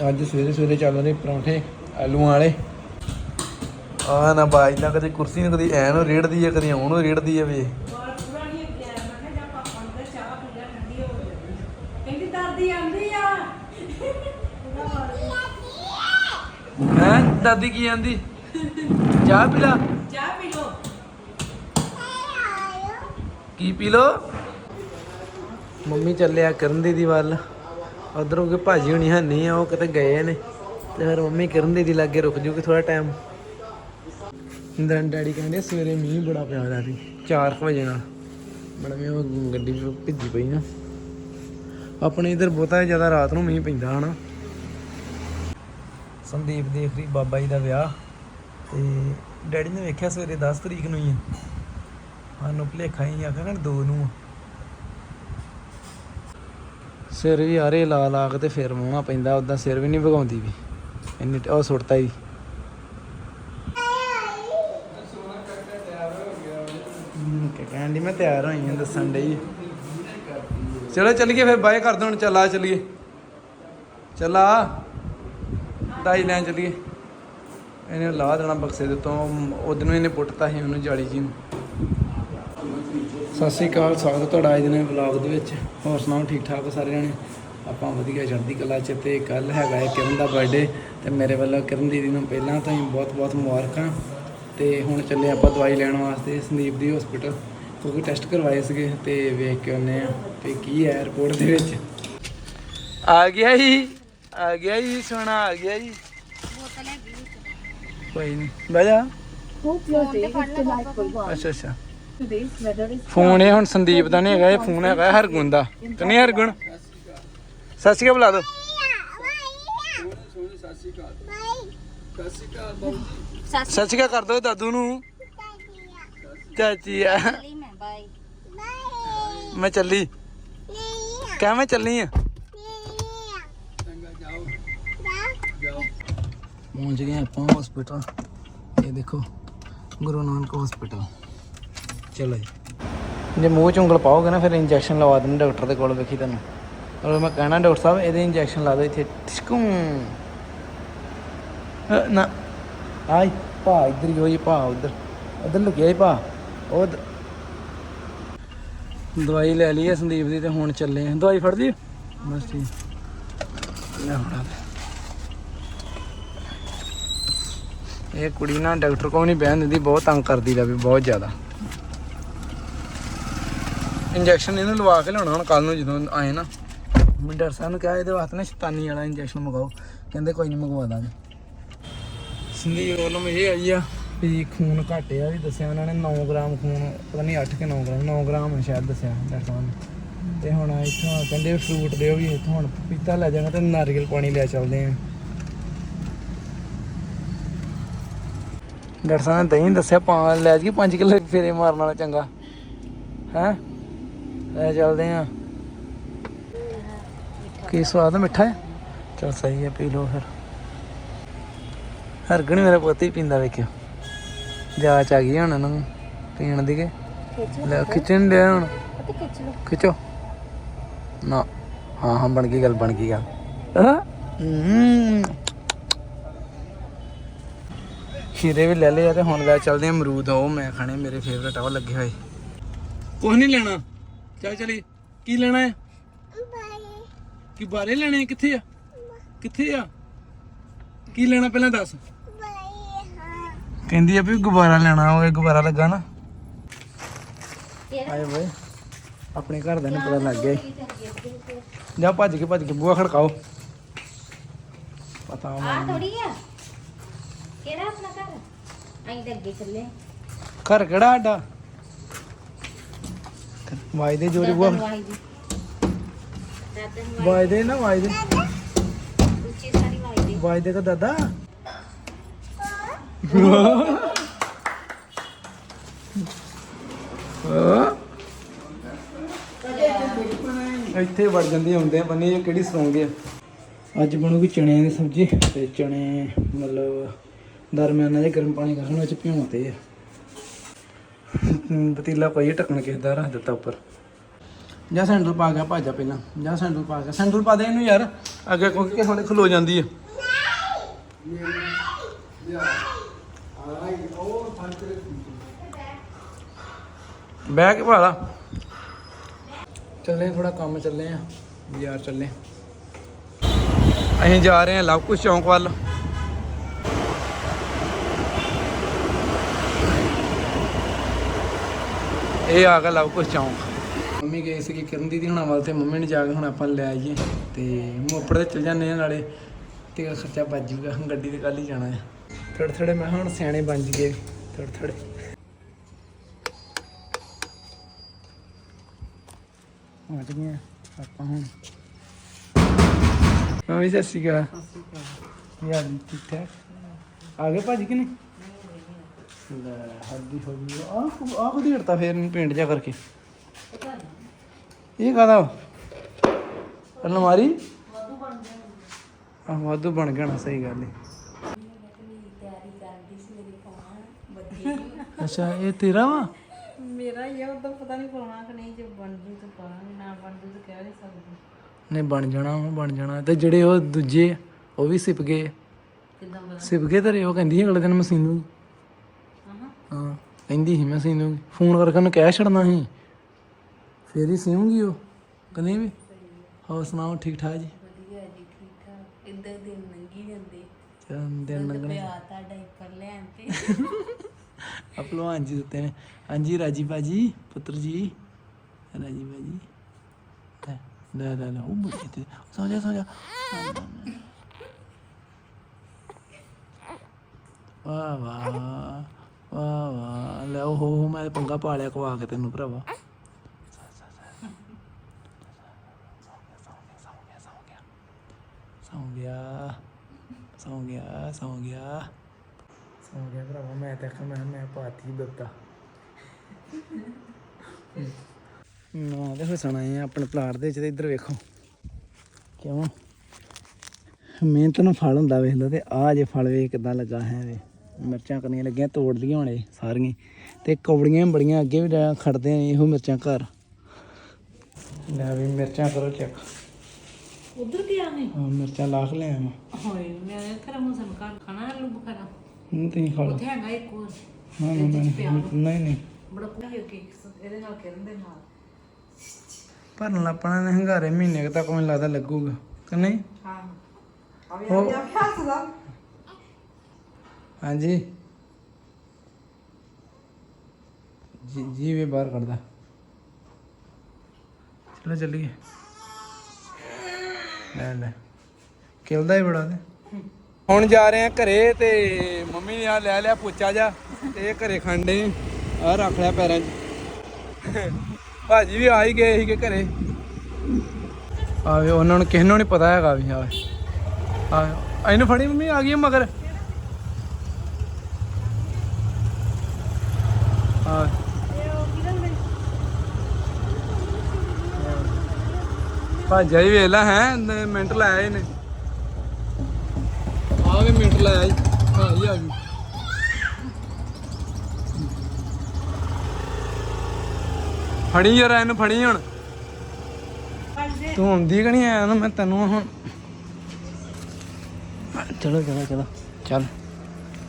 ਅੱਜ ਸਵੇਰੇ ਸਵੇਰੇ ਚੱਲ ਰਹੇ ਪਰੌਂਠੇ ਆਲੂਆਂ ਵਾਲੇ। ਆ ਨਾ ਬਾਜ ਨਾ ਕਦੇ ਕੁਰਸੀ ਨੂੰ ਕਦੀ ਐ ਨੂੰ ਰੇੜਦੀ ਹੈ ਕਦੀ ਆਉਣ ਨੂੰ ਰੇੜਦੀ ਹੈ ਵੇ ਦਾਦੀ ਆਂਦੀ ਆ। ਹੈ? ਦਾਦੀ ਕੀ ਆਂਦੀ ਚਾਹ ਪੀ ਲਾ। ਚਾਹ ਪੀ ਲੋ ਕੀ ਪੀ ਲੋ ਮੰਮੀ ਚੱਲਿਆ ਕਰਨ ਦੀਦੀ ਵੱਲ ਉਧਰੋਂ ਕਿ ਭਾਜੀ ਹੁਣੀ ਹੈ ਆ ਉਹ ਕਿਤੇ ਗਏ ਨੇ। ਤੇ ਫਿਰ ਮੰਮੀ ਕਰਨ ਦੀ ਲਾਗੇ ਰੁਕ ਜੂਗੀ ਥੋੜਾ ਟਾਈਮ ਦਨ ਡੈਡੀ ਕਹਿੰਦੇ ਸਵੇਰੇ ਮੀਂਹ ਬੜਾ ਪਿਆ ਰਿਹਾ ਸੀ 4 ਵਜੇ ਨਾਲ। ਬੜਾ ਮੀਂਹ ਗੱਡੀ ਭਿੱਜੀ ਪਈ ਨਾ ਆਪਣੇ ਇਧਰ ਬਹੁਤਾ ਜ਼ਿਆਦਾ ਰਾਤ ਨੂੰ ਮੀਂਹ ਪੈਂਦਾ, ਹਨਾ। ਸੰਦੀਪ ਦੇਖ ਰਹੀ ਬਾਬਾ ਜੀ ਦਾ ਵਿਆਹ। ਤੇ ਡੈਡੀ ਨੇ ਵੇਖਿਆ ਸਵੇਰੇ 10 ਤਰੀਕ ਨੂੰ ਹੀ ਹੈ ਸਾਨੂੰ ਭੁਲੇਖਾ ਹੀ ਆਖਿਆ ਕਿ ਨੂੰ ਸਿਰ ਵੀ ਆਰੇ ਲਾ ਲਾ ਕੇ ਤੇ ਫਿਰ ਮੂੰਹਾਂ ਪੈਂਦਾ ਉਦਾਂ ਸਿਰ ਵੀ ਨਹੀਂ ਭਗਾਉਂਦੀ ਵੀ। ਇੰਨੀ ਉਹ ਸੁੱਟਤਾ ਹੀ। ਕਹਿਣ ਕਿ ਮੈਂ ਤਿਆਰ ਹੋਈ ਹਾਂ ਦੱਸਣ ਡਈ। ਚਲੋ ਚੱਲੀਏ ਫਿਰ, ਬਾਏ ਕਰਦੇ ਹੁਣ, ਚੱਲ ਆ ਚੱਲੀਏ। ਚੱਲ ਆ। ਢਾਈ ਲੈਣ ਚੱਲੀਏ। ਇਹਨੇ ਲਾ ਦੇਣਾ ਬਕਸੇ ਦੇ ਤੋਂ ਉਦੋਂ ਇਹਨੇ ਪੁੱਟਤਾ ਸੀ, ਉਹਨੂੰ ਜਾਲੀ ਜੀ ਨੂੰ। ਸਤਿ ਸ਼੍ਰੀ ਅਕਾਲ ਸਵਾਗਤ ਤੁਹਾਡਾ ਅੱਜ ਦੇ ਵਲੌਗ ਦੇ ਵਿੱਚ। ਹੋਰ ਸੁਣਾਓ ਠੀਕ ਠਾਕ ਸਾਰੇ ਜਣੇ? ਆਪਾਂ ਵਧੀਆ ਚੜ੍ਹਦੀ ਕਲਾ ਚ ਤੇ ਕੱਲ ਹੈਗਾ ਹੈ ਕਿਰਨ ਦਾ ਬਰਥਡੇ ਤੇ ਮੇਰੇ ਵੱਲੋਂ ਕਿਰਨ ਦੀਦੀ ਨੂੰ ਪਹਿਲਾਂ ਤੋਂ ਹੀ ਬਹੁਤ ਬਹੁਤ ਮੁਬਾਰਕਾਂ। ਤੇ ਹੁਣ ਚੱਲੇ ਆਪਾਂ ਦਵਾਈ ਲੈਣ ਵਾਸਤੇ ਸੰਦੀਪ ਦੀ ਹਸਪੀਟਲ ਕਿਉਂਕਿ ਟੈਸਟ ਕਰਵਾਏ ਸੀਗੇ ਤੇ ਵੇਖ ਕੇ ਆਉਂਦੇ ਆ ਤੇ ਕੀ ਹੈ ਰਿਪੋਰਟ ਦੇ ਵਿੱਚ। ਆ ਗਿਆ ਜੀ ਆ ਗਿਆ ਜੀ ਸੋਨਾ ਆ ਗਿਆ ਜੀ। ਕੋਈ ਨਹੀਂ ਬਹਿ ਜਾ। ਅੱਛਾ ਅੱਛਾ। ਫੋਨ ਇਹ ਹੁਣ ਸੰਦੀਪ ਦਾ ਨਹੀਂ ਹੈਗਾ, ਇਹ ਫੋਨ ਹੈਗਾ ਹਰਗੁਣ ਦਾ। ਤੇ ਨਹੀਂ ਹਰਗੁਣ? ਸਤਿ ਸ਼੍ਰੀ ਅਕਾਲ ਬੁਲਾ ਦੋ। ਸਤਿ ਸ਼੍ਰੀ ਅਕਾਲ ਕਰ ਦੋ ਦਾਦੂ ਨੂੰ। ਚਾਚੀ ਆ। ਮੈਂ ਚੱਲੀ। ਕਹਿ ਮੈਂ ਚੱਲੀ ਆ। ਪਹੁੰਚ ਗਏ ਆਪਾਂ ਹਸਪੀਟਲ ਇਹ ਦੇਖੋ, ਗੁਰੂ ਨਾਨਕ ਹਸਪੀਟਲ ਚਲੋ। ਜੀ ਜੇ ਮੂੰਹ ਚ ਉਂਗਲ ਪਾਓਗੇ ਨਾ, ਫਿਰ ਇੰਜੈਕਸ਼ਨ ਲਵਾ ਦੇਣ ਡਾਕਟਰ ਦੇ ਕੋਲ, ਵੇਖੀ ਤੁਹਾਨੂੰ ਔਰ ਮੈਂ ਕਹਿਣਾ ਡਾਕਟਰ ਸਾਹਿਬ, ਇਹਦੇ ਇੰਜੈਕਸ਼ਨ ਲਾ ਦਿਓ ਇੱਥੇ। ਟਿਸ਼ਕੂੰ। ਨਾ। ਆਈ, ਭਾ ਇੱਧਰ ਹੀ ਹੋਈ ਭਾ ਉਧਰ। ਉਧਰ ਲੁਕਿਆ ਹੀ ਭਾ। ਉਹ ਦਵਾਈ ਲੈ ਲਈ ਹੈ ਸੰਦੀਪ ਦੀ ਤੇ ਹੁਣ ਚੱਲੇ ਆ ਦਵਾਈ ਫੜ ਲਈ? ਬਸ ਠੀਕ। ਲੈ ਫੜਾ ਇਹ ਕੁੜੀ ਨਾ ਡਾਕਟਰ ਕੋਲ ਨਹੀਂ ਬਹਿਣ ਦਿੰਦੀ, ਬਹੁਤ ਤੰਗ ਕਰਦੀ ਦਾ ਵੀ, ਬਹੁਤ ਜ਼ਿਆਦਾ। ਇੰਜੈਕਸ਼ਨ ਇਹਨੂੰ ਲਵਾ ਕੇ ਲਿਆਉਣਾ, ਹੁਣ ਕੱਲ ਨੂੰ ਜਦੋਂ ਆਏ ਨਾ। ਮੈਂ ਡਾਕਟਰ ਸਾਹਿਬ ਨੂੰ ਕਿਹਾ ਇਹਦੇ ਵਾਸਤੇ ਨਾ ਸ਼ੈਤਾਨੀ ਵਾਲਾ ਇੰਜੈਕਸ਼ਨ ਮੰਗਾਓ ਕਹਿੰਦੇ ਕੋਈ ਨਹੀਂ ਮੰਗਵਾ ਦਾਂਗੇ। ਸੰਦੀਪ ਵੱਲੋਂ ਇਹ ਆਈ ਆ ਵੀ ਖੂਨ ਘੱਟ ਆ, ਵੀ ਦੱਸਿਆ ਉਹਨਾਂ ਨੇ 9 ਗ੍ਰਾਮ ਖੂਨ, ਪਤਾ ਨਹੀਂ 8 ਕਿ 9 ਗ੍ਰਾਮ 9 ਗ੍ਰਾਮ ਸ਼ਾਇਦ ਦੱਸਿਆ ਡਾਕਟਰ ਸਾਹਿਬ ਨੇ। ਤੇ ਹੁਣ ਇੱਥੋਂ ਕਹਿੰਦੇ ਫਰੂਟ ਦਿਓ ਵੀ ਇੱਥੋਂ, ਹੁਣ ਪਪੀਤਾ ਲੈ ਜਾਣਾ ਤੇ ਨਾਰੀਅਲ ਪਾਣੀ ਲੈ ਚੱਲਦੇ ਆ। ਡਾਕਟਰ ਸਾਹਿਬ ਨੇ ਦਹੀਂ ਦੱਸਿਆ, ਪਾ ਲੈ ਜੀ 5 ਕਿਲੋ ਫੇਰੇ ਮਾਰਨ ਵਾਲਾ ਚੰਗਾ। ਹੈ? ਲੈ ਚੱਲਦੇ ਆ। ਕੀ ਸਵਾਦ ਮਿੱਠਾ ਹੈ? ਚਲ ਸਹੀ ਹੈ ਪੀ ਲਓ ਫਿਰ। ਹਰਗਣ ਮੇਰਾ ਪੁੱਤ ਹੀ ਪੀਂਦਾ ਵੇਖਿਓ। ਜਾਚ ਆ ਗਈ ਹੁਣ ਇਹਨਾਂ ਨੂੰ ਪੀਣ ਦੀ ਕੇ? ਲੈ ਖਿੱਚਣ ਦੇ ਹੁਣ। ਖਿੱਚੋ ਨਾ ਹਾਂ ਹਾਂ ਬਣ ਗਈ ਗੱਲ ਬਣ ਗਈ ਗੱਲ। ਖੀਰੇ ਵੀ ਲੈ ਲਏ ਆ ਤੇ ਹੁਣ ਲੈ ਚੱਲਦੇ ਆ ਅਮਰੂਦ। ਉਹ ਮੈਂ ਖਾਣੇ ਮੇਰੇ ਫੇਵਰਟ ਆ ਉਹ ਲੱਗੇ ਹੋਏ। ਕੁਝ ਨਹੀਂ ਲੈਣਾ। ਚੱਲ ਚਲੀ। ਕੀ ਲੈਣਾ ਹੈ? ਕੀ ਬਾਰੇ ਲੈਣੇ ਆ? ਕਿੱਥੇ ਆ? ਕਿੱਥੇ ਆ? ਕੀ ਲੈਣਾ ਪਹਿਲਾਂ ਦੱਸ। ਕਹਿੰਦੀ ਆ ਵੀ ਗੁਬਾਰਾ ਲੈਣਾ ਉਹ ਗੁਬਾਰਾ ਲੱਗਾ ਨਾ। ਆਏ ਵੇ ਆਪਣੇ ਘਰ ਦਾ ਨੂੰ ਪਤਾ ਲੱਗ ਗਿਆ ਈ। ਜਾ ਭੱਜ ਕੇ ਭੱਜ ਕੇ ਬੂਹਾ ਖੜਕਾਓ। ਪਤਾ ਆ ਮੈਨੂੰ ਥੋੜੀ ਆ। ਕਿਹੜਾ ਆਪਣਾ ਘਰ? ਅਸੀਂ ਤਾਂ ਅੱਗੇ ਚੱਲੇ। ਘਰ ਕਿਹੜਾ ਸਾਡਾ? ਦੀ ਨਾ ਵਾਜਦੇ ਉੱਚੀ ਸਾਰੀ ਵਾਹੀ ਦੀ। ਵਾਜਦੇ ਕੋ ਦਾਦਾ। ਇੱਥੇ ਵੜ ਜਾਂਦੀ ਹੁੰਦੇ ਆ ਬੰਨੀ ਇਹ ਕਿਹੜੀ ਸੌਂਗੇ ਅੱਜ ਬਣੂਗੀ ਚਣਿਆਂ ਦੀ ਸਬਜ਼ੀ ਤੇ ਚਣੇ ਮਤਲਬ ਦਰਮਿਆਨਾ ਜਿਹਾ ਗਰਮ ਪਾਣੀ ਕਰਨ ਵਿੱਚ ਭਿਉਂਤੇ ਆ। ਪਤੀਲਾ ਪਾਈ ਢੱਕਣ ਕਿਸੇ ਦਾ ਰੱਖ ਦਿੱਤਾ ਉੱਪਰ। ਜਾਂ ਸੈਂਡਲ ਪਾ ਗਿਆ ਭਾਜਾ ਪਹਿਲਾਂ, ਜਾਂ ਸੈਂਡਲ ਪਾ ਗਿਆ। ਸੈਂਡਲ ਪਾ ਦੇ ਇਹਨੂੰ ਯਾਰ, ਅੱਗੇ ਕਿਉਂਕਿ ਹੁਣੇ ਖਲੋ ਜਾਂਦੀ ਹੈ ਬਹਿ ਕੇ ਭਾਲਾ। ਚੱਲੇ ਥੋੜਾ ਕੰਮ ਚੱਲੇ ਆ, ਬਾਜ਼ਾਰ ਚੱਲੇ ਅਸੀਂ ਜਾ ਰਹੇ ਹਾਂ ਲਵ ਕੁਸ਼ ਚੌਂਕ ਵੱਲ। ਇਹ ਆ ਗਿਆ ਲਵ ਕੁਸ਼ ਚੌਂਕ। ਮੰਮੀ ਗਏ ਸੀ ਕਿਰਨ ਦੀਦੀ ਹੁਣਾਂ ਵੱਲ ਤੇ ਮੰਮੀ ਨੇ ਜਾ ਕੇ ਹੁਣ ਆਪਾਂ ਲੈ ਆਈਏ ਤੇ ਮੋਪੜ ਤੇ ਚਲ ਜਾਂਦੇ ਆ ਨਾਲੇ ਤੇਲ ਖਰਚਾ ਬਚ ਜੂਗਾ ਗੱਡੀ ਤੇ ਕੱਲ ਹੀ ਜਾਣਾ ਹੈ ਥੋੜੇ ਥੋੜੇ ਮੈਂ ਕਿਹਾ ਹੁਣ ਸਿਆਣੇ ਬਣ ਜੀਏ ਥੋੜੇ ਥੋੜੇ ਪਹੁੰਚ ਗਏ ਆਪਾਂ ਹੁਣ। ਮੰਮੀ ਸਤਿ ਸ਼੍ਰੀ ਅਕਾਲ। ਯਾਰ ਠੀਕ ਠਾਕ ਆ ਗਏ ਭਾਜੀ ਕਿ ਨਹੀਂ? ਲੈ ਹੱਦੀ ਹੋ ਗਈ। ਫੇਰ ਪੇਂਟ ਜਾ ਕਰਕੇ। ਇਹ ਕਾਦਾ ਅਲਮਾਰੀ? ਆ ਵਾਧੂ ਬਣ ਗਿਆ ਨਾ ਸਹੀ ਗੱਲ ਹੈ ਅੱਛਾ ਇਹ ਤੇਰਾ ਵਾ? ਮੇਰਾ ਹੀ ਆ ਉਦੋਂ ਪਤਾ ਨਹੀਂ ਪਾਉਣਾ ਕਿ ਨਹੀਂ ਜੇ ਬਣ ਜੂ ਤਾਂ ਪਾਵਾਂਗੇ ਨਾ ਬਣ ਜੂ ਤਾਂ ਕਹਿ ਨਹੀਂ ਸਕਦੇ। ਨਹੀਂ ਬਣ ਜਾਣਾ ਉਹ ਬਣ ਜਾਣਾ। ਤੇ ਜਿਹੜੇ ਉਹ ਦੂਜੇ ਉਹ ਵੀ ਸਿਪ ਗਏ। ਕਿਦਾਂ ਬਣਾ ਸਿਪ ਗਏ ਤੇਰੇ ਉਹ ਕਹਿੰਦੀ ਅਗਲੇ ਦਿਨ ਮਸ਼ੀਨ ਨੂੰ। ਕਹਿੰਦੀ ਸੀ ਮੈਂ ਸੀਨੂਗੀ ਫੋਨ ਕਰਕੇ ਉਹਨੂੰ ਕਹਿ ਛੱਡਣਾ ਸੀ। ਫੇਰ ਹੀ ਸੀਉਂਗੀ ਉਹ। ਕਹਿੰਦੀ ਵੀ ਹੋਰ ਸੁਣਾਓ ਠੀਕ ਠਾਕ ਜੀ? ਵਧੀਆ ਜੀ ਠੀਕ ਠਾਕ। ਇਦਾਂ ਦਿਨ ਲੰਗੀ ਜਾਂਦੇ? ਚੱਲ ਦਿਨ ਲੰਘਣੇ? ਪਿਆ ਤਾਂ ਡਾਈਪਰ ਲੈਣ ਤੇ। ਆ ਭਲਵਾਨ ਜੀ ਦਿੱਤੇ ਨੇ। ਹਾਂਜੀ ਰਾਜੀ ਬਾਜੀ ਪੁੱਤਰ ਜੀ। ਰਾਜੀ ਬਾਜੀ ਲੈ ਲੈ ਲੈ ਲੈ ਉਹ ਬੁੱਢੀ ਤੇ ਸੌ ਜਾ ਸੌ ਜਾ। ਵਾਹ ਵਾਹ। ਵਾਹ ਵਾਹ ਲੈ ਉਹ ਹੋ ਮੈਂ ਪੰਗਾ ਪਾ ਲਿਆ ਕਵਾ ਕੇ ਤੈਨੂੰ ਭਰਾਵਾ। ਸੌ ਗਿਆ ਸੌ ਗਿਆ ਸੌ ਗਿਆ ਸੌ ਗਿਆ ਭਰਾਵਾ, ਮੈਂ ਤਾਂ ਆਖਿਆ, ਮੈਂ ਮੈਂ ਪਾਤੀ ਦਿੱਤਾ। ਨਾ ਤੇ ਫਸਣਾ ਹੈ ਆਪਣੇ ਪਲਾਟ ਦੇ ਵਿੱਚ ਤੇ ਇੱਧਰ ਵੇਖੋ। ਕਿਉਂ? ਮਿਹਨਤ ਨੂੰ ਫਲ ਹੁੰਦਾ ਵੇਖ ਲਓ ਤੇ ਆਹ ਜੇ ਫਲ ਵੇਖ ਕਿਦਾਂ ਲੱਗਾ ਹੈ ਵੇ। ਮਿਰਚਾਂ ਕਰਨੀਆਂ ਲੱਗੀਆਂ ਤੋੜ ਲਈਆਂ ਹੁਣੇ ਸਾਰੀਆਂ। ਤੇ ਕੌੜੀਆਂ ਬੜੀਆਂ ਅੱਗੇ ਵੀ ਜਾ ਖੜਦੇ ਆ ਇਹੋ ਮਿਰਚਾਂ ਘਰ। ਲੈ ਵੀ ਮਿਰਚਾਂ ਕਰੋ ਚੈੱਕ। ਉਧਰ ਗਿਆ ਨੇ ਆ ਮਿਰਚਾਂ ਲਾਖ ਲੈ ਆਵਾਂ। ਹੋਏ ਮੈਂ ਫਿਰ ਮੂਸਨ ਕਾ ਖਾਣਾ ਆਲੂ ਬੁਖਾਰਾ? ਹੁਣ ਤੁਸੀਂ ਖਾ ਲਓ। ਉੱਥੇ ਹੈਗਾ ਇੱਕ ਹੋਰ। ਨਾ ਨਾ ਨਾ, ਨਹੀਂ ਨਹੀਂ। ਬੜਾ ਕੁੜਾ ਹੈ ਕਿ ਇਹਦੇ ਨਾਲ ਕਿਰਨ ਦੇ ਨਾਲ। ਭਰਨ ਲੱਪਣਾ ਨੇ ਹੰਗਾਰੇ ਮਹੀਨੇ ਤੱਕ ਮੈਨੂੰ ਲੱਗਦਾ ਲੱਗੂਗਾ। ਕਿ ਨਹੀਂ? ਹਾਂ। ਉਹ ਹਾਂਜੀ। ਜੀ ਜੀ ਵੇ ਬਾਹਰ ਕੱਢਦਾ ਚਲੋ ਚੱਲੀਏ। ਲੈ ਲੈ। ਖੇਲਦਾ ਹੀ ਬੜਾ ਤੇ ਹੁਣ ਜਾ ਰਹੇ ਆ ਘਰੇ ਤੇ ਮੰਮੀ ਨੇ ਆ ਲੈ ਲਿਆ ਪੁੱਚਾ ਜਾ ਤੇ ਇਹ ਘਰੇ ਖੰਡੇ ਆ ਰੱਖ ਲਿਆ ਪੈਰਾਂ 'ਚ। ਭਾਜੀ ਵੀ ਆ ਹੀ ਗਏ ਸੀਗੇ ਘਰੇ। ਆਵੇ, ਉਹਨਾਂ ਨੂੰ ਕਿਸੇ ਨੂੰ ਨਹੀਂ ਪਤਾ ਹੈਗਾ ਵੀ ਆਵੇ। ਆ ਇਹਨੂੰ ਫੜੀ ਮੰਮੀ, ਆ ਗਈ ਮਗਰ ਆ ਭਾਜਾ ਹੀ ਵੇਲਾ ਹੈ ਮਿੰਟ ਲਾਇਆ ਇਹਨੇ। ਆ ਵੀ ਮਿੰਟ ਲਾਇਆ ਜੀ ਹਾਂ ਹੀ ਆ ਗਈ। ਫੜੀ ਯਾਰ, ਇਹਨੂੰ ਫੜੀ ਹੁਣ। ਤੂੰ ਆਉਂਦੀ ਕਿ ਨਹੀਂ ਆਇਆ ਨਾ, ਮੈਂ ਤੈਨੂੰ ਹੁਣ। ਚਲੋ ਚਲੋ ਚਲੋ। ਚੱਲ।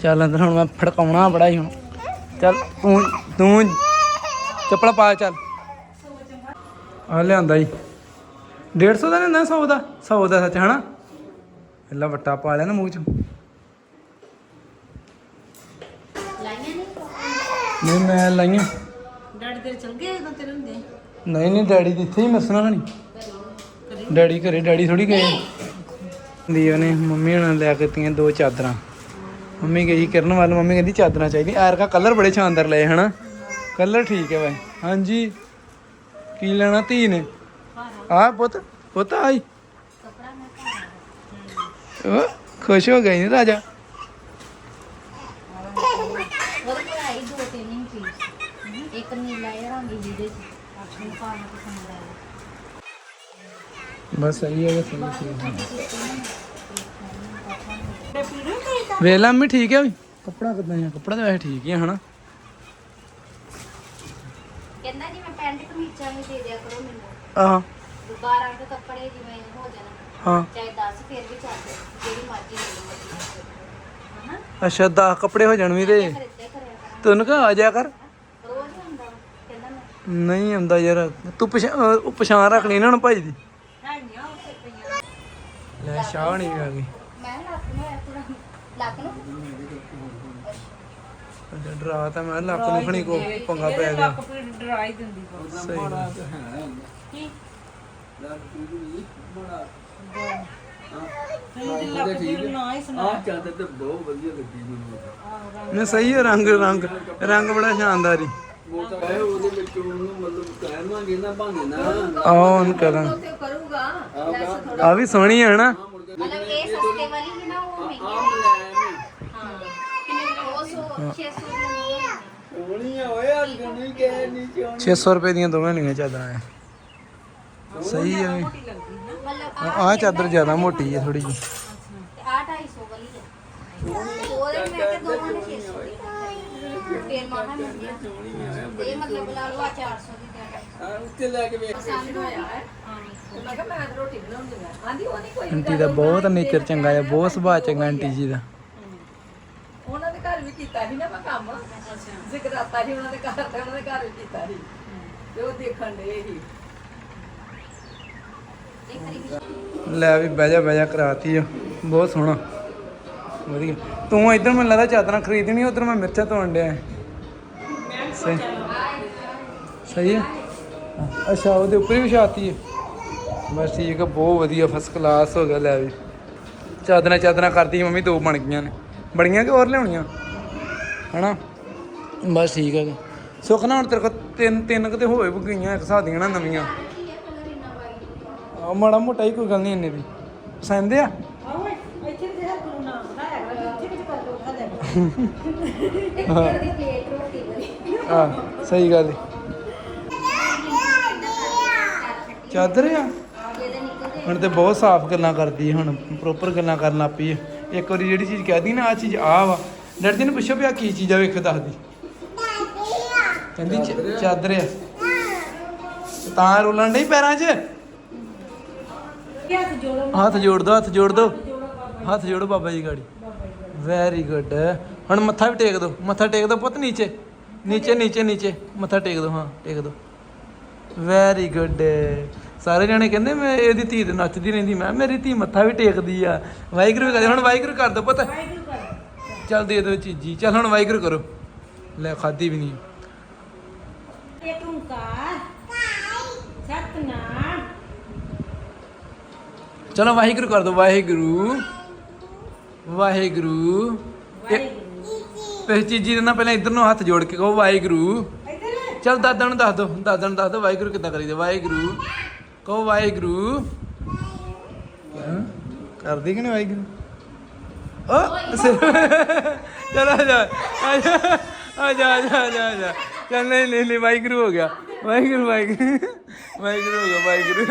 ਚੱਲ ਅੰਦਰ, ਹੁਣ ਮੈਂ ਫੜਕਾਉਣਾ ਬੜਾ ਹੀ ਹੁਣ। ਚੱਲ, ਤੂੰ ਤੂੰ ਚੱਪਲ ਪਾ, ਚੱਲ। ਆ ਲਿਆਂਦਾ ਜੀ। 150 ਦਾ ਨਹੀਂ 100 ਦਾ 100 ਦਾ ਸੱਚ ਹਨਾ? ਪਹਿਲਾਂ ਵੱਟਾ ਪਾ ਲਿਆ ਨਾ ਮੂੰਹ ਚ। ਨਹੀਂ? ਨਹੀਂ ਮੈਂ ਲਾਈਆਂ। ਡੈਡੀ ਤੇਰੇ ਚਲ ਗਏ ਉਦੋਂ ਤੇਰੇ ਹੁੰਦੇ? ਨਹੀਂ ਨਹੀਂ ਡੈਡੀ ਦੀ ਇੱਥੇ ਹੀ ਮਸਣਾ ਕਣੀ ਡੈਡੀ ਘਰੇ ਡੈਡੀ ਥੋੜੀ ਗਏ। ਦੀ ਉਹਨੇ ਮੰਮੀ ਹੁਣਾਂ ਨੇ ਲੈ ਕੇ ਦਿੱਤੀਆਂ ਦੋ ਚਾਦਰਾਂ। ਮੰਮੀ ਸੀ ਕਿਰਨ ਵੱਲ ਮੰਮੀ ਕਹਿੰਦੀ ਚਾਦਰਾਂ ਚਾਹੀਦੀਆਂ। ਐਰ ਕਾ ਕਲਰ ਬੜੇ ਸ਼ਾਨਦਾਰ ਲਏ ਹਨਾ? ਕਲਰ ਠੀਕ ਹੈ ਬਾਈ। ਹਾਂਜੀ। ਕੀ ਲੈਣਾ? ਧੀ ਨੇ। ਆ ਪੁੱਤ ਪੁੱਤ ਆਈ। ਉਹ ਖੁਸ਼ ਹੋ ਗਈ ਨੀ ਰਾਜਾ? ਉਹਦੇ ਕੋਲ ਆਈ ਦੋ ਤਿੰਨ ਹੀ ਪੀਸ ਇੱਕ ਨੀਲਾ ਜਿਹਾ ਰੰਗ ਜਿਹਦੇ ਚ ਆਪਣੇ ਪਾਣ ਪਸੰਦ ਆਇਆ ਬਸ ਸਹੀ ਹੈ ਸਹੀ ਹੈ, ਸਹੀ ਹੈ। ਵੇਲਾ ਮੈਂ ਠੀਕ ਹੈ ਵੀ? ਕੱਪੜਾ ਕਿਦਾਂ ਹੈ ਕੱਪੜਾ ਤਾਂ ਵੈਸੇ ਠੀਕ ਹੀ ਹੈ ਹਨਾ? ਕਹਿੰਦਾ ਜੀ ਮੈਂ ਪੈਂਟ ਕਮੀਜ਼ਾਂ ਵੀ ਦੇ ਦਿਆ ਕਰੋ ਮੈਨੂੰ। ਆਹ। 12 ਦੇ ਕੱਪੜੇ ਜਿਵੇਂ ਹੋ ਜਾਣ ਹਾਂ। ਚਾਹੇ 10 ਫਿਰ ਵੀ ਚੱਲਦੇ ਜਿਹੜੀ ਮਰਜ਼ੀ ਲੈ ਲਓ। ਹਨਾ? ਅੱਛਾ 10 ਕੱਪੜੇ ਹੋ ਜਾਣ ਵੀ ਤੇ। ਫਿਰ ਇੱਦਾਂ ਕਰਿਆ ਕਰਾਂ ਤੈਨੂੰ ਕਹ ਆ ਜਾ ਕਰ। ਰੋਜ਼ ਹੀ ਹੁੰਦਾ ਵਾ, ਕਹਿੰਦਾ ਮੈਂ। ਨਹੀਂ ਆਉਂਦਾ ਯਾਰ ਤੂੰ ਪਛਾਣ ਉਹ ਪਛਾਣ ਰੱਖਣੀ ਇਹਨਾਂ ਨੂੰ ਭਾਈ ਦੀ। ਹੈਗੀਆਂ ਉੱਥੇ ਪਈਆਂ। ਲੈ ਸ਼ਾਹ ਨਹੀਂ ਆ ਗਈ। ਮੈਂ ਲੱਕ ਨੂੰ ਐ ਪੂਰਾ ਲੱਕ ਨੂੰ? ਅੱਛਾ ਡਰਾ ਤਾਂ ਮੈਂ ਲੱਕ ਨੂੰ ਖਣੀ ਕੋ ਪੰਗਾ ਪੈ ਗਿਆ। ਲੱਕ ਪੀੜ ਡਰਾ ਹੀ ਦਿੰਦੀ ਬਸ ਸਹੀ ਗੱਲ। ਕੀ? ਤੁਸੀਂ ਚਾਦਰ ਤੇ ਬਹੁਤ ਵਧੀਆ ਲੱਗੀ ਮੈਨੂੰ ਨਹੀਂ ਸਹੀ ਹੈ, ਰੰਗ ਰੰਗ ਰੰਗ ਬੜਾ ਸ਼ਾਨਦਾਰ ਹੀ। ਮੋਟਾ ਹੈ ਉਹਦੇ ਵਿੱਚ ਉਹਨੂੰ ਮਤਲਬ ਕਹਿਵਾਂਗੇ ਨਾ ਭਾਂਗੇ ਨਾ ਆਹ ਉਹਨ ਕਰਾਂ ਕਰੂਗਾ ਆ ਵੀ ਸੋਹਣੀ ਹੈ ਨਾ। ਮਤਲਬ ਇਹ ਸਸਤੇ ਵਾਲੀ ਹੀ ਨਾ ਉਹ ਮਹਿੰਗੀ ਆਹ ਮਲਾਇਮ ਹਾਂ ਕਿੰਨੇ ਉਹ ਸੌ 600 ਦੀ ਨਹੀਂ ਆ ਓਏ ਅੱਜ ਨਹੀਂ ਕਹੇ ਨਹੀਂ 600 ਰੁਪਏ ਦੀਆਂ ਦੋਵੇਂ ਨਹੀਂ ਚਾਦਰਾਂ ਆ। ਸਹੀ ਹੈ। ਮਤਲਬ ਆਹ ਚਾਦਰ ਜ਼ਿਆਦਾ ਮੋਟੀ ਹੈ ਥੋੜੀ ਜਿਹੀ। ਤੇ ਆ 250 ਵਾਲੀ ਹੈ ਉਹਦੇ ਵੀ ਮੈਂ ਕਿ ਦੋਵਾਂ ਨੇ 600 ਦੀ ਫੇਰ ਮਾਹਾ ਮਿਲ ਗਿਆ ਇਹ ਮਤਲਬ ਲਾ ਲਓ ਆ 400 ਦੀ ਦੇ ਆ ਉੱਤੇ ਲੈ ਕੇ ਵੇਖ ਪਸੰਦ ਹੋਇਆ ਹੈ ਆਂਟੀ ਦਾ ਬਹੁਤ ਨੇਚਰ ਚੰਗਾ ਹੈ ਬਹੁਤ ਸੁਭਾਅ ਚੰਗਾ ਆਂਟੀ ਜੀ ਦਾ। ਉਹਨਾਂ ਦੇ ਘਰ ਵੀ ਕੀਤਾ ਸੀ ਨਾ ਮੈਂ ਕੰਮ। ਜ਼ਿਕਰਾਤਾ ਸੀ ਉਹਨਾਂ ਦੇ ਘਰ ਤੇ ਉਹਨਾਂ ਦੇ ਘਰ ਵੀ ਕੀਤਾ ਸੀ। ਤੇ ਉਹ ਦੇਖਣ ਦੇ ਵਾਰੀ ਲੈ ਵੀ ਬਹਿ ਜਾ ਬਹਿ ਜਾ, ਕਰਾਤੀ ਆ। ਬਹੁਤ ਸੋਹਣਾ। ਵਧੀਆ। ਤੂੰ ਇੱਧਰ ਮੈਨੂੰ ਲੱਗਦਾ ਚਾਦਰਾਂ ਖਰੀਦਣੀ ਉਧਰ ਮੈਂ ਮਿਰਚਾਂ ਤੋੜਨ ਡਿਆ। ਸਹੀ। ਸਹੀ ਹੈ ਅੱਛਾ, ਉਹਦੇ ਉੱਪਰ ਹੀ ਵਿਛਾਤੀ ਹੈ ਬਸ ਠੀਕ ਆ, ਬਹੁਤ ਵਧੀਆ ਫਸਟ ਕਲਾਸ ਹੋ ਗਿਆ ਲੈ ਵੀ। ਚਾਦਰਾਂ ਚਾਦਰਾਂ ਕਰਦੀ ਮੰਮੀ, ਦੋ ਬਣ ਗਈਆਂ ਨੇ। ਬੜੀਆਂ ਕਿ ਹੋਰ ਲਿਆਉਣੀਆਂ? ਹਨਾ? ਬਸ ਠੀਕ ਹੈ ਸੁੱਖ ਨਾ ਹੁਣ ਤੇਰੇ ਕੋਲ ਤਿੰਨ ਤਿੰਨ ਕਿਤੇ ਹੋਏ ਵੀ ਗਈਆਂ, ਇੱਕ ਹਿਸਾਬ ਦੀਆਂ ਨਾ ਨਵੀਆਂ। ਆ ਮਾੜਾ ਮੋਟਾ ਹੀ ਕੋਈ ਗੱਲ ਨਹੀਂ ਇੰਨੇ ਦੀ ਪਸੰਦ ਆ? ਆਵੇ ਇੱਥੇ ਤੇ ਹਰ ਨੂੰ ਨਾ ਨਾ ਹੈਗਾ ਇੱਥੇ ਕਿਤੇ ਕਰ ਲੋ ਖਾ ਲੈ ਇੱਕ ਦੀ ਪਲੇਟ ਰੋਟੀ ਵਾਲੀ ਆ ਸਹੀ ਗੱਲ ਹੈ ਚਾਦਰ ਆ? ਜਿਹਦੇ ਨਿਕਲਦੇ ਹੁਣ ਤੇ ਬਹੁਤ ਸਾਫ਼ ਗੱਲਾਂ ਕਰਦੀ ਹੈ ਹੁਣ ਪ੍ਰੋਪਰ ਗੱਲਾਂ ਕਰਨ ਲੱਗ ਪਈ ਹੈ ਇੱਕ ਵਾਰੀ ਜਿਹੜੀ ਚੀਜ਼ ਕਹਿਦੀ ਨਾ ਆ ਚੀਜ਼ ਆ ਵਾ। ਡੈਡੀ ਜੀ ਨੂੰ ਪੁੱਛੋ ਵੀ ਆ ਕੀ ਚੀਜ਼ ਆ ਵੇਖ ਦੱਸਦੀ। ਕਹਿੰਦੀ ਚ- ਚਾਦਰ ਆ। ਤਾਂ ਰੋਲਣ ਨਹੀਂ ਪੈਰਾਂ 'ਚ? ਹੱਥ ਜੋੜੋ ਹੱਥ ਜੋੜ ਦੋ ਹੱਥ ਜੋੜ ਦੋ। ਹੱਥ ਜੋੜੋ ਬਾਬਾ ਜੀ। ਗਾੜੀ। ਵੈਰੀ ਗੁੱਡ ਹੁਣ ਮੱਥਾ ਵੀ ਟੇਕ ਦੋ। ਮੱਥਾ ਟੇਕ ਦੋ ਪੁੱਤ ਨੀਚੇ। ਨੀਚੇ ਨੀਚੇ ਨੀਚੇ। ਮੱਥਾ ਟੇਕ ਦੋ ਹਾਂ ਟੇਕ ਦੋ। ਵੈਰੀ ਗੁੱਡ ਸਾਰੇ ਜਣੇ ਕਹਿੰਦੇ ਮੈਂ ਇਹਦੀ ਧੀ ਤੇ ਨੱਚਦੀ ਰਹਿੰਦੀ। ਮੈਂ ਮੇਰੀ ਧੀ ਮੱਥਾ ਵੀ ਟੇਕਦੀ ਆ। ਵਾਹਿਗੁਰੂ ਵੀ ਕਰਦੇ ਹੁਣ ਵਾਹਿਗੁਰੂ ਕਰ ਦੋ ਪੁੱਤ। ਚੱਲ ਦੇ ਦਿਓ ਚੀਜੀ। ਚੱਲ ਹੁਣ ਵਾਹਿਗੁਰੂ ਕਰੋ। ਲੈ ਖਾਦੀ ਵੀ ਨਹੀਂ। ਇੱਕ ਓੰਕਾਰ ਸਤਨਾਮ। ਚਲੋ ਵਾਹਿਗੁਰੂ ਕਰ ਦੋ ਵਾਹਿਗੁਰੂ। ਵਾਹਿਗੁਰੂ। ਪਹਿ ਚੀਜੀ ਦੇ ਨਾਲ ਪਹਿਲਾਂ ਇਧਰ ਨੂੰ ਹੱਥ ਜੋੜ ਕੇ ਕਹੋ ਵਾਹਿਗੁਰੂ। ਚਲ ਦਾਦਾ ਨੂੰ ਦੱਸ ਦੋ ਦਾਦਾ ਨੂੰ ਦੱਸ ਦੋ ਵਾਹਿਗੁਰੂ ਕਿੱਦਾਂ ਕਰੀਦੇ ਵਾਹਿਗੁਰੂ। ਕਹੋ ਵਾਹਿਗੁਰੂ। ਕਰਦੀ ਕਿ ਨਹੀਂ ਵਾਹਿਗੁਰੂ? ਓ ਸਿਰ ਚਲ ਆ ਜਾ ਆ ਜਾ ਆ ਜਾ ਆ ਜਾ ਆ ਜਾ, ਆ ਜਾ। ਚੱਲ ਨਹੀਂ ਨਹੀਂ ਨਹੀਂ ਵਾਹਿਗੁਰੂ ਹੋ ਗਿਆ। ਵਾਹਿਗੁਰੂ ਵਾਹਿਗੁਰੂ। ਵਾਹਿਗੁਰੂ ਹੋ ਗਿਆ ਵਾਹਿਗੁਰੂ।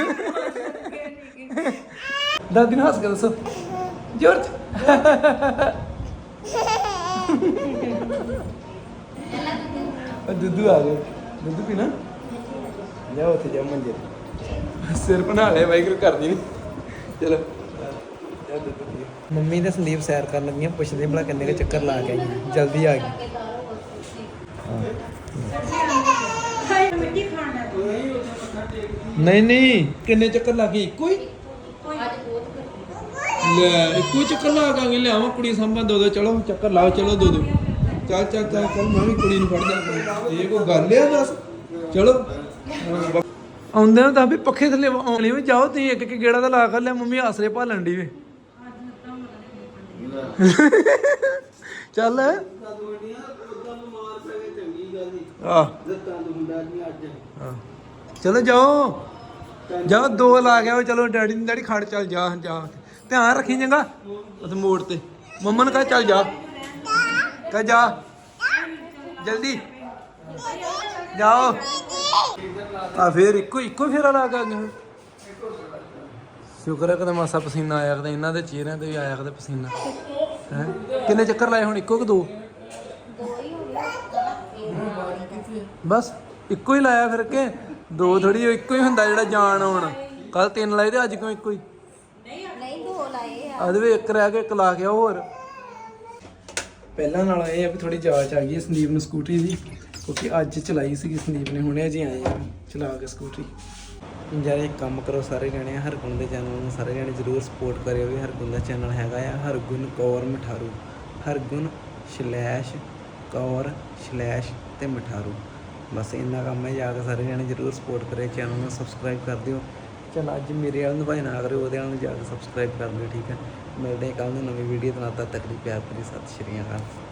ਦਾਦੀ ਨੂੰ ਹੱਸ ਕੇ ਦੱਸੋ ਜੋਰ ਦੁੱਧੂ ਆ ਗਿਆ ਦੁੱਧੂ ਪੀਣਾ ਜਾ ਉੱਥੇ ਜਾ ਮੰਜੇ। ਸਿਰ ਬਣਾ ਲੈ ਵਾਹਿਗੁਰੂ ਕਰਦੀ ਨਹੀਂ ਚਲੋ ਜਾ ਦੁੱਧੂ ਪੀ ਮੰਮੀ ਤੇ ਸੰਦੀਪ ਸੈਰ ਕਰਨ ਲੱਗੀਆਂ ਪੁੱਛਦੇ ਭਲਾ ਕਿੰਨੇ ਕੁ ਚੱਕਰ ਲਾ ਕੇ ਆਈ ਜਲਦੀ ਆ ਗਈ ਹਾਏ ਮਿੱਟੀ ਖਾਣਾ ਨਹੀਂ ਨਹੀਂ ਕਿੰਨੇ ਚੱਕਰ ਲਾ ਗਏ ਇੱਕੋ ਹੀ ਲੈ, ਇੱਕੋ ਚੱਕਰ ਲਾ ਕੇ ਆ ਲਿਆਵਾਂ ਕੁੜੀ ਸੰਭਾਂ ਦੋ ਦੋ, ਚਲੋ ਚੱਕਰ ਲਾਓ, ਚਲੋ ਦੋ ਦੋ। ਚੱਲ ਚੱਲ ਚੱਲ ਚੱਲ, ਮੈਂ ਵੀ ਕੁੜੀ ਨੂੰ ਫੜਦਾ ਇਹ ਕੋਈ ਗੱਲ ਆ ਦੱਸ, ਚਲੋ। ਆਉਂਦੇ ਨਾ ਤਾਂ ਵੀ ਪੱਖੇ ਥੱਲੇ ਆਉਣੇ ਵੀ ਜਾਓ ਤੁਸੀਂ ਇੱਕ ਇੱਕ ਗੇੜਾ ਤਾਂ ਲਾ ਕਰ ਲਿਆ, ਮੰਮੀ ਆਸਰੇ ਭਾਲਣ ਦੀ ਵੇ। ਚੱਲ। ਆ ਚਲੋ ਜਾਓ। ਜਾਓ, ਦੋ ਲਾ ਕੇ ਗਿਆ ਚਲੋ ਡੈਡੀ ਨੂੰ, ਡੈਡੀ ਖੜ, ਚੱਲ ਜਾ ਜਾ। ਧਿਆਨ ਰੱਖੀ ਚੰਗਾ। ਉਸ ਮੋੜ ਤੇ। ਮੰਮਾ ਨੂੰ ਕਹ, ਚੱਲ ਜਾ। ਕਹ, ਜਾ। ਜਲਦੀ। ਜਾਓ। ਆ ਫੇਰ ਇੱਕੋ ਇੱਕੋ ਫੇਰਾ ਲਾ ਕੇ ਆ ਗਏ ਸ਼ੁਕਰ ਹੈ ਕਦੇ ਮਾਸਾ ਪਸੀਨਾ ਆਇਆ ਕਦੇ ਇਹਨਾਂ ਦੇ ਚਿਹਰਿਆਂ ਤੇ ਵੀ ਆਇਆ ਕਦੇ ਪਸੀਨਾ। ਹੈ? ਕਿੰਨੇ ਚੱਕਰ ਲਾਏ ਹੁਣ, ਇੱਕੋ ਕਿ ਦੋ? ਬਸ, ਇੱਕੋ ਹੀ ਲਾਇਆ ਫਿਰ ਕੇ। ਦੋ ਥੋੜੀ ਇੱਕੋ ਹੀ ਹੁੰਦਾ ਜਿਹੜਾ ਜਾਣ ਆਉਣ। ਕੱਲ ਤਿੰਨ ਲਾਏ ਤੇ ਅੱਜ ਕਿਉਂ ਇੱਕੋ ਹੀ? ਉਹਦੇ ਵਿੱਚ ਇੱਕ ਰਹਿ ਕੇ ਇੱਕ ਲਾ ਗਿਆ ਹੋਰ। ਪਹਿਲਾਂ ਨਾਲੋਂ ਇਹ ਆ ਵੀ ਥੋੜੀ ਜਾਂਚ ਆ ਗਈ ਹੈ ਸੰਦੀਪ ਨੂੰ ਸਕੂਟਰੀ ਦੀ, ਕਿਉਂਕਿ ਅੱਜ ਚਲਾਈ ਸੀ ਸੰਦੀਪ ਨੇ, ਹੁਣੇ ਅਜੇ ਆਏ ਆ ਚਲਾ ਕੇ ਸਕੂਟਰੀ। ਯਾਰ ਇੱਕ ਕੰਮ ਕਰੋ ਸਾਰੇ ਜਾਣੇ ਹਰਗੁਣ ਦੇ ਚੈਨਲ ਨੂੰ ਸਾਰੇ ਜਾਣੇ ਜ਼ਰੂਰ ਸਪੋਰਟ ਕਰਿਓ ਵੀ ਹਰਗੁਣ ਦਾ ਚੈਨਲ ਹੈਗਾ ਆ ਹਰਗੁਣ ਕੌਰ ਮਠਾਰੂ ਹਰਗੁਣ ਸਲੈਸ਼ ਕੌਰ ਸਲੈਸ਼ ਤੇ ਮਠਾਰੂ। ਬਸ ਇੰਨਾ ਕੰਮ ਹੈ ਜਾ ਕੇ ਸਾਰੇ ਜਾਣੇ ਜ਼ਰੂਰ ਸਪੋਰਟ ਕਰਿਓ, ਚੈਨਲ ਨੂੰ ਸਬਸਕ੍ਰਾਈਬ ਕਰ ਦਿਓ। ਚਲ ਅੱਜ ਮੇਰੇ ਵਾਲ ਨੂੰ ਭਾਈ ਨਾ ਕਰਿਓ ਉਹਦੇ ਵਾਲ ਨੂੰ ਜਾ ਕੇ ਸਬਸਕ੍ਰਾਈਬ ਕਰ ਲਿਓ, ਠੀਕ ਹੈ। ਮਿਲਦੇ ਹਾਂ ਕੱਲ ਨੂੰ ਨਵੀਂ ਵੀਡੀਓ ਦੇ ਨਾਲ, ਤਦ ਤੱਕ ਲਈ ਪਿਆਰ ਭਰੀ ਸਤਿ ਸ਼੍ਰੀ ਅਕਾਲ।